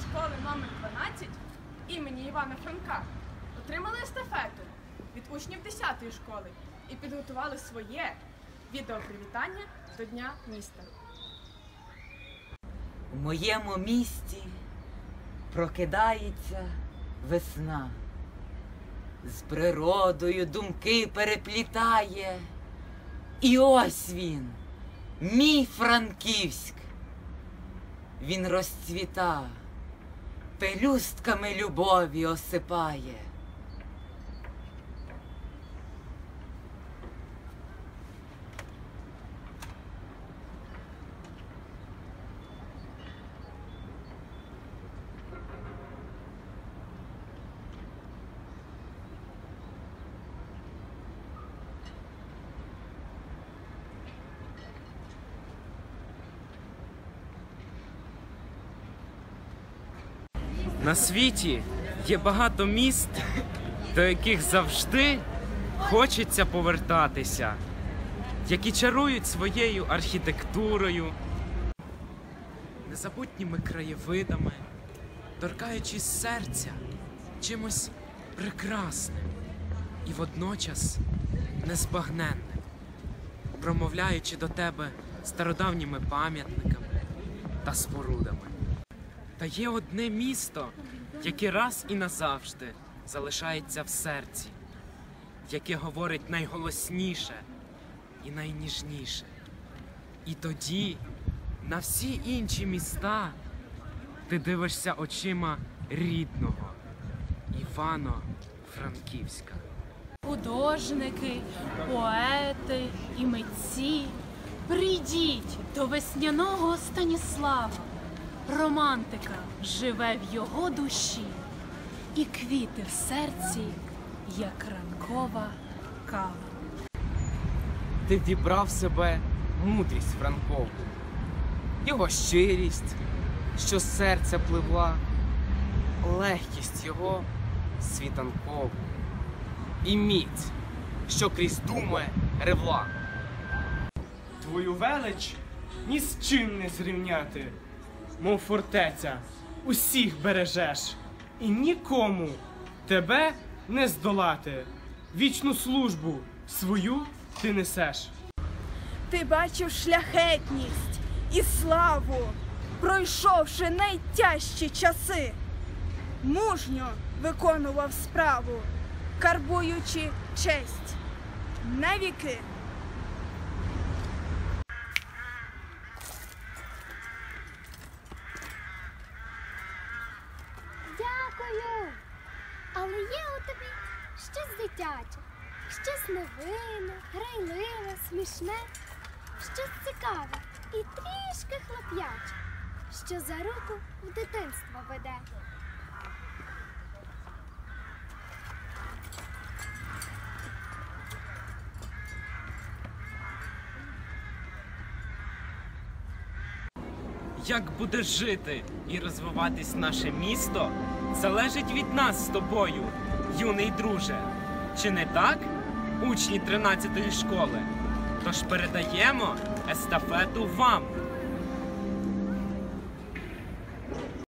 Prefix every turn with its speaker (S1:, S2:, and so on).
S1: школи номер 12 імені Івана Франка отримали естафету від учнів 10-ї школи і підготували своє відеопривітання до Дня міста.
S2: У моєму місті прокидається весна, з природою думки переплітає. І ось він, мій Франківськ. Він розцвітав. пелюстками любові осипає.
S3: На світі є багато міст, до яких завжди хочеться повертатися, які чарують своєю архітектурою, незабутніми краєвидами, торкаючись серця чимось прекрасним і водночас незбагненним, промовляючи до тебе стародавніми пам'ятниками та спорудами. Та є одне місто, яке раз і назавжди залишається в серці, яке говорить найголосніше і найніжніше. І тоді на всі інші міста ти дивишся очима рідного Івано-Франківська.
S4: Художники, поети і митці, прийдіть до весняного Станіслава. Романтика живе в його душі, і квіти в серці, як ранкова кава.
S5: ти вібрав в себе мудрість Франкову, його щирість, що з серця пливла, легкість його світанкову, і міць, що крізь думи ревла.
S6: Твою велич ні з чим не зрівняти, мов фортеця, усіх бережеш, і нікому тебе не здолати. Вічну службу свою ти несеш.
S7: Ти бачив шляхетність і славу, пройшовши найтяжчі часи, мужньо виконував справу, карбуючи честь на віки.
S8: Дякую. Але є у тобі щось дитяче, щось невинне, грайливе, смішне, щось цікаве і трішки хлоп'яче, що за руку в дитинство веде.
S3: Як буде жити і розвиватись наше місто, залежить від нас з тобою, юний друже. Чи не так, учні 13-ї школи? Тож передаємо естафету вам.